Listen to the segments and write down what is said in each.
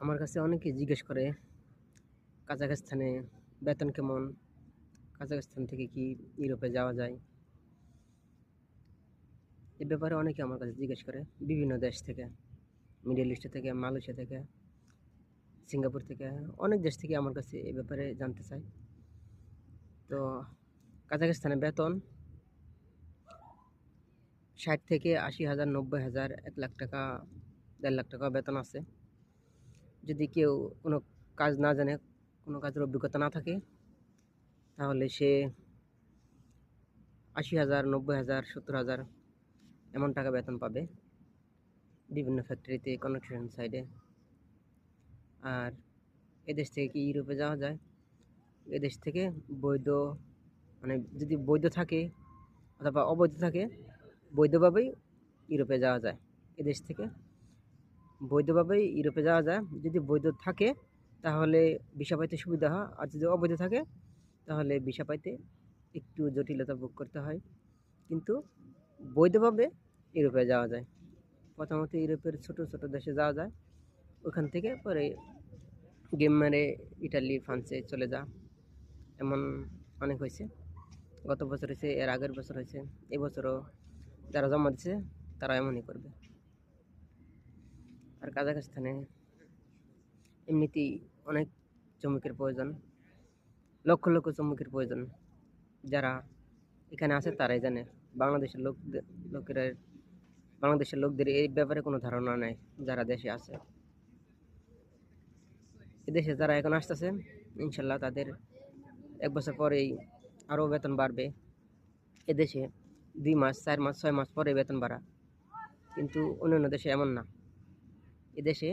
আমার কাছে অনেকে জিজ্ঞেস করে, কাজাখস্তানে বেতন কেমন? কাজাখস্তান থেকে কি ইউরোপে যাওয়া যায়? এ ব্যাপারে অনেকে আমার কাছে জিজ্ঞেস করে, বিভিন্ন দেশ থেকে, মিডল ইস্ট থেকে, মালয়েশিয়া থেকে, সিঙ্গাপুর থেকে, অনেক দেশ থেকে আমার কাছে এ ব্যাপারে জানতে চায়। তো কাজাখস্তানে বেতন ষাট থেকে আশি হাজার নব্বই হাজার এক লাখ টাকা, দেড় লাখ টাকা বেতন আছে। যদি কেউ কোনো কাজ না জানে, কোনো কাজের অভিজ্ঞতা না থাকে, তাহলে সে আশি হাজার, নব্বই হাজার, সত্তর হাজার এমন টাকা বেতন পাবে বিভিন্ন ফ্যাক্টরিতে কনস্ট্রাকশন সাইডে আর এদেশ থেকে কি ইউরোপে যাওয়া যায়? এদেশ থেকে বৈধ মানে যদি বৈধ থাকে অথবা অবৈধ থাকে, বৈধভাবেই ইউরোপে যাওয়া যায়। এদেশ থেকে বৈধভাবেই ইউরোপে যাওয়া যায়। যদি বৈধ থাকে, তাহলে ভিসা পাইতে সুবিধা হয়। আর যদি অবৈধ থাকে, তাহলে ভিসা পাইতে একটু জটিলতা ভোগ করতে হয়। কিন্তু বৈধভাবে ইউরোপে যাওয়া যায়। প্রথমত ইউরোপের ছোট ছোট দেশে যাওয়া যায়। ওখান থেকে পরে গেম মেরে ইটালি, ফ্রান্সে চলে যা এমন অনেক হয়েছে। গত বছর হয়েছে, এর আগের বছর হয়েছে। এবছরও যারা জমা তারা এমনই করবে। আর কাজাখস্তানে এমনিতেই অনেক চমকের প্রয়োজন, লক্ষ লক্ষ চমকের প্রয়োজন। যারা এখানে আছে তারাই জানে, বাংলাদেশের লোক লোকেরা, বাংলাদেশের লোকদের এই ব্যাপারে কোনো ধারণা নেই, যারা দেশে আছে। এদেশে যারা এখন আসতেছে, ইনশাল্লাহ তাদের এক বছর পরেই আরও বেতন বাড়বে। এদেশে দুই মাস, চার মাস, ছয় মাস পরে বেতন বাড়া। কিন্তু অন্যান্য দেশে এমন না। এদেশে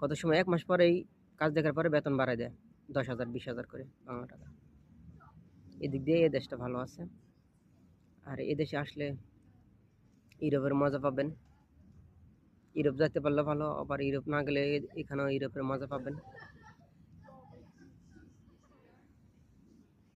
কত সময়? এক মাস পরেই কাজ দেখার পরে বেতন বাড়ায় দেয়, দশ হাজার, বিশ হাজার করে বাংলা টাকা। এদিক দিয়ে এ দেশটা ভালো আছে। আর এদেশে আসলে ইউরোপের মজা পাবেন। ইউরোপ যেতে পারলে ভালো, আবার ইউরোপ না গেলে এখানেও ইউরোপের মজা পাবেন।